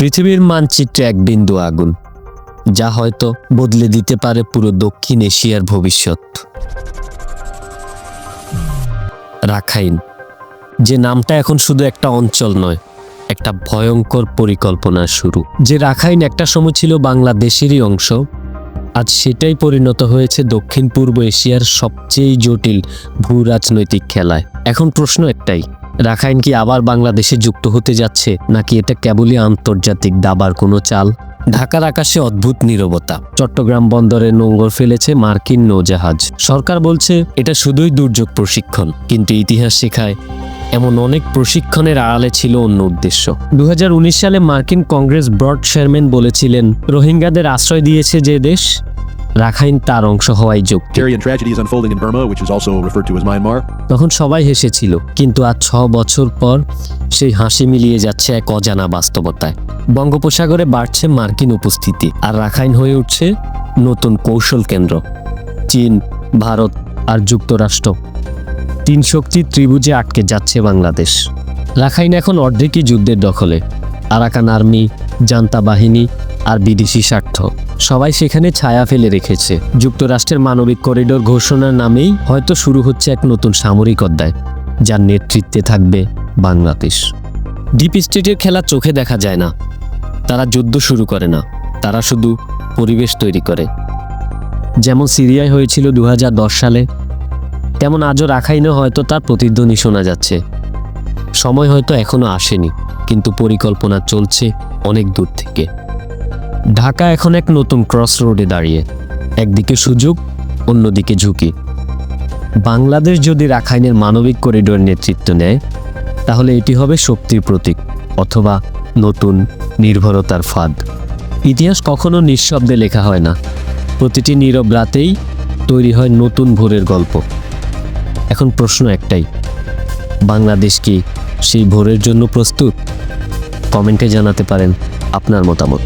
পৃথিবীর মানচিত্রে এক বিন্দু আগুন, যা হয়তো বদলে দিতে পারে পুরো দক্ষিণ এশিয়ার ভবিষ্যৎ। রাখাইন, যে নামটা এখন শুধু একটা অঞ্চল নয়, একটা ভয়ঙ্কর পরিকল্পনার শুরু। যে রাখাইন একটা সময় ছিল বাংলাদেশেরই অংশ, আজ সেটাই পরিণত হয়েছে দক্ষিণ পূর্ব এশিয়ার সবচেয়ে জটিল ভূ রাজনৈতিক খেলায়। এখন প্রশ্ন একটাই রাখাইন কি আবার বাংলাদেশে যুক্ত হতে যাচ্ছে, নাকি এটা কেবলই আন্তর্জাতিক দাবার কোনো চাল? ঢাকার আকাশে অদ্ভুত নীরবতা। চট্টগ্রাম বন্দরে নোঙ্গর ফেলেছে মার্কিন নৌজাহাজ। সরকার বলছে, এটা শুধুই দুর্যোগ প্রশিক্ষণ, কিন্তু ইতিহাস শেখায়, এমন অনেক প্রশিক্ষণের আড়ালে ছিল অন্য উদ্দেশ্য। দু হাজার উনিশ সালে মার্কিন কংগ্রেস ব্রড শেয়ারম্যান বলেছিলেন, রোহিঙ্গাদের আশ্রয় দিয়েছে যে দেশ রাখাইন তার অংশ হওয়াই যুক্তি. তখন সবাই হেসেছিল কিন্তু আজ ছ বছর পর সেই হাসি মিলিয়ে যাচ্ছে এক অজানা বাস্তবতায়। বঙ্গোপসাগরে বাড়ছে মার্কিন উপস্থিতি আর রাখাইন হয়ে উঠছে নতুন কৌশল কেন্দ্র। চীন ভারত আর যুক্তরাষ্ট্র। তিন শক্তির ত্রিভুজে আটকে যাচ্ছে বাংলাদেশ। রাখাইন এখন অর্ধেকই যুদ্ধের দখলে। আরাকান আর্মি জান্তা বাহিনী আর বিদেশি স্বার্থ। সবাই সেখানে ছায়া ফেলে রেখেছে। যুক্তরাষ্ট্রের মানবিক করিডোর ঘোষণার নামেই হয়তো শুরু হচ্ছে এক নতুন সামরিক অধ্যায়, যার নেতৃত্বে থাকবে বাংলাদেশ। ডিপ স্টেটের খেলা চোখে দেখা যায় না। তারা যুদ্ধ শুরু করে না। তারা শুধু পরিবেশ তৈরি করে। যেমন সিরিয়ায় হয়েছিল দু হাজার দশ সালে, তেমন আজও রাখাইনে হয়তো তার প্রতিধ্বনি শোনা যাচ্ছে। সময় হয়তো এখনও আসেনি, কিন্তু পরিকল্পনা চলছে অনেক দূর থেকে। ঢাকা এখন এক নতুন ক্রস রোডে দাঁড়িয়ে। একদিকে সুযোগ, অন্যদিকে ঝুঁকি। বাংলাদেশ যদি রাখাইনের মানবিক করিডোর নেতৃত্ব নেয়, তাহলে এটি হবে শক্তির প্রতীক অথবা নতুন নির্ভরতার ফাঁদ। ইতিহাস কখনো নিঃশব্দে লেখা হয় না। প্রতিটি নীরব রাতেই তৈরি হয় নতুন ভোরের গল্প। এখন প্রশ্ন একটাই, বাংলাদেশ কি সেই ভোরের জন্য প্রস্তুত? কমেন্টে জানাতে পারেন আপনার মতামত।